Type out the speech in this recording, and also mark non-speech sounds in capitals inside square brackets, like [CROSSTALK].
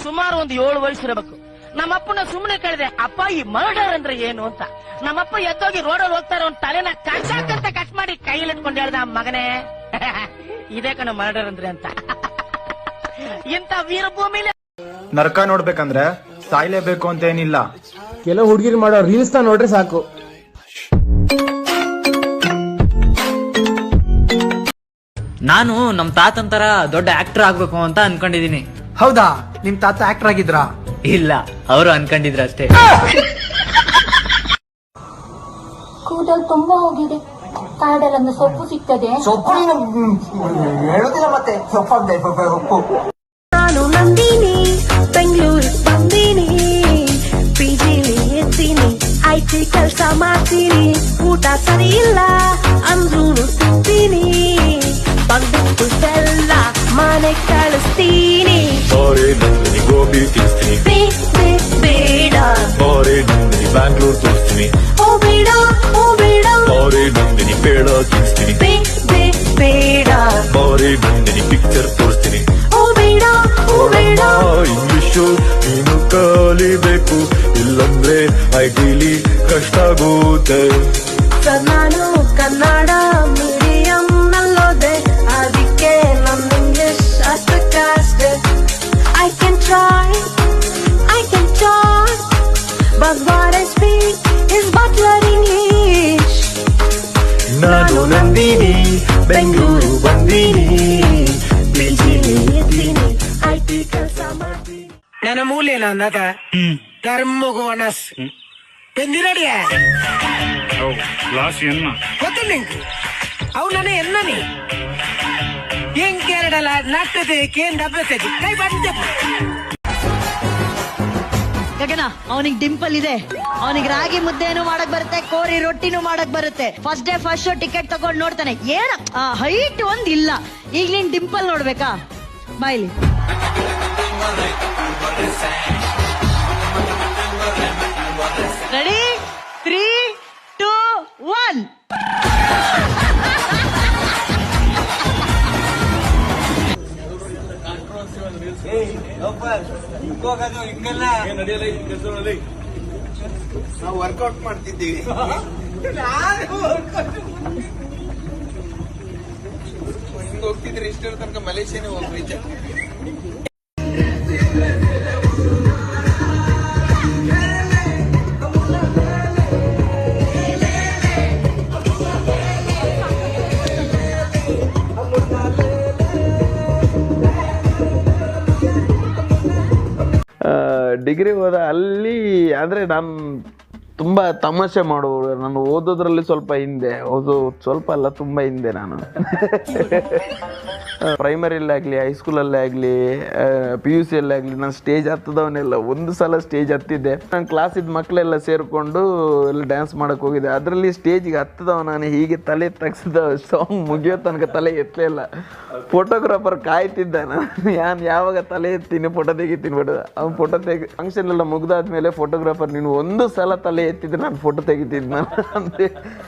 ಸುಮಾರು ಒಂದು ಏಳು ವಯಸ್ಸಿರಬೇಕು ನಮ್ಮಪ್ಪನ ಸುಮ್ಮನೆ ಕೇಳಿದೆ ಅಪ್ಪ ಈ ಮರ್ಡರ್ ಅಂದ್ರೆ ಏನು ಅಂತ? ನಮ್ಮಪ್ಪ ಎದ್ದೋಗಿ ರೋಡಲ್ಲಿ ಹೋಗ್ತಾರೆ ಒಂದ್ ತಲೆನ ಕಟ್ಟಾಕಂತ ಕಟ್ ಮಾಡಿ ಕೈಯಲ್ಲಿ ಇಟ್ಕೊಂಡು ಹೇಳ್ದ ಮಗನೇ [LAUGHS] ಇದೇ ಕಣ ಮರ್ಡರ್ ಅಂದ್ರೆ ಅಂತ. [LAUGHS] ಇಂಥ ವೀರಭೂಮಿಲಿ ನರಕ ನೋಡ್ಬೇಕಂದ್ರೆ ಸಾಯ್ಲೇಬೇಕು ಅಂತ ಏನಿಲ್ಲ ಕೆಲವು ಹುಡುಗಿರು ಮಾಡೋ ರೀಲ್ಸ್ನ ನೋಡ್ರೆ ಸಾಕು. ನಾನು ನಮ್ ತಾತಂತರ ದೊಡ್ಡ ಆಕ್ಟರ್ ಆಗ್ಬೇಕು ಅಂತ ಅನ್ಕೊಂಡಿದೀನಿ. ಹೌದಾ? ನಿಮ್ ತಾತ ಆಕ್ಟರ್ ಆಗಿದ್ರಾ? ಇಲ್ಲ ಅವರು ಅನ್ಕೊಂಡಿದ್ರ ಅಷ್ಟೇ. ಕೂದಲ್ ತುಂಬಾ ಹೋಗಿದೆ. ಕಾಡಲನ್ನು ಸೊಪ್ಪು ಸಿಗ್ತದೆ. ನಾನು ನಂದಿನಿ ಬೆಂಗಳೂರಿಗೆ ಬಂದೀನಿ. ಪಿಜಿಲಿ ಎತ್ತೀನಿ ಐಟಿ ಕೆಲಸ ಮಾಡ್ತೀನಿ. ಊಟ ಸರಿ ಇಲ್ಲ ಅಂದ್ರೂ ನಂದಿನಿ ಗೋಬಿ ತಿನ್ಸ್ತೀನಿ ಬೇ ಬೇ ಬೇಡ ಬಾರೆ ನಂದಿನಿ ಬ್ಯಾಂಗ್ಳೂರ್ ತೋರಿಸ್ತೀನಿ ಓ ಬೇಡ ಓ ಬೇಡ ಬಾರೆ Nandini peda ತಿನ್ಸ್ತೀನಿ Bengaluru Bandini Bijini Dini IT Kalsamati Nana Mooli Nana Tha mm. Dharmu Gonas mm. Pendiradiya Oh, Lassi Enna Kottu Link Aau Nana Enna Ni Yeng Kerala Nattu Thu Kien Dabba Thu Kai Bandi Thu ಗಗನ, ಅವನಿಗೆ ಡಿಂಪಲ್ ಇದೆ. ಅವನಿಗೆ ರಾಗಿ ಮುದ್ದೆನೂ ಮಾಡಕ್ ಬರುತ್ತೆ, ಕೋರಿ ರೊಟ್ಟಿನೂ ಮಾಡಕ್ ಬರುತ್ತೆ. First day first show ticket ತಗೊಂಡ್ ನೋಡ್ತಾನೆ. ಏನ ಹೈಟ್ ಒಂದ್ ಇಲ್ಲ. ಈಗ ನೀನ್ ಡಿಂಪಲ್ ನೋಡ್ಬೇಕಾ? ಬಾಯ್ಲಿ. ನಾವು ವರ್ಕೌಟ್ ಮಾಡ್ತಿದ್ದೀವಿ ಹೋಗ್ತಿದ್ರೆ ಇಷ್ಟರ ತನಕ ಮಲೇಷಿಯಾನೇ ಹೋಗ್ಬೇಕು. ಡಿಗ್ರಿ ಹೋದ ಅಲ್ಲಿ ಅಂದರೆ ನಾನು ತುಂಬ ತಮಾಷೆ ಮಾಡುವವರು. ನಾನು ಓದೋದ್ರಲ್ಲಿ ಸ್ವಲ್ಪ ಹಿಂದೆ. ಓದು ಸ್ವಲ್ಪ ಅಲ್ಲ ತುಂಬ ಹಿಂದೆ ನಾನು. ಪ್ರೈಮರಿಯಲ್ಲೇ ಆಗಲಿ ಹೈಸ್ಕೂಲಲ್ಲೇ ಆಗಲಿ ಪಿ ಯು ಸಿಯಲ್ಲಾಗಲಿ ನಾನು ಸ್ಟೇಜ್ ಹತ್ತದವನ್ನೆಲ್ಲ ಒಂದು ಸಲ ಸ್ಟೇಜ್ ಹತ್ತಿದ್ದೆ. ನಾನು ಕ್ಲಾಸಿದ ಮಕ್ಕಳೆಲ್ಲ ಸೇರಿಕೊಂಡು ಎಲ್ಲ ಡ್ಯಾನ್ಸ್ ಮಾಡೋಕ್ಕೆ ಹೋಗಿದ್ದೆ. ಅದರಲ್ಲಿ ಸ್ಟೇಜಿಗೆ ಹತ್ತದವ ನಾನು ಹೀಗೆ ತಲೆ ತಗ್ಸಿದ ಸಾಂಗ್ ಮುಗಿಯೋ ತನಕ ತಲೆ ಎತ್ತಲೇ ಇಲ್ಲ. ಫೋಟೋಗ್ರಾಫರ್ ಕಾಯ್ತಿದ್ದ ನಾನು. ನಾನು ಯಾವಾಗ ತಲೆ ಎತ್ತೀನಿ ಫೋಟೋ ತೆಗಿತೀನಿ ಬಿಡೋದು ಅವ್ನು ಫೋಟೋ ತೆಗಿ ಫಂಕ್ಷನ್ ಎಲ್ಲ ಮುಗ್ದಾದ್ಮೇಲೆ ಫೋಟೋಗ್ರಾಫರ್ ನೀನು ಒಂದು ಸಲ ತಲೆ ಎತ್ತಿದ್ರೆ ನಾನು ಫೋಟೋ ತೆಗಿತಿದ್ದೆ ನಾನು. ಅಂತೆ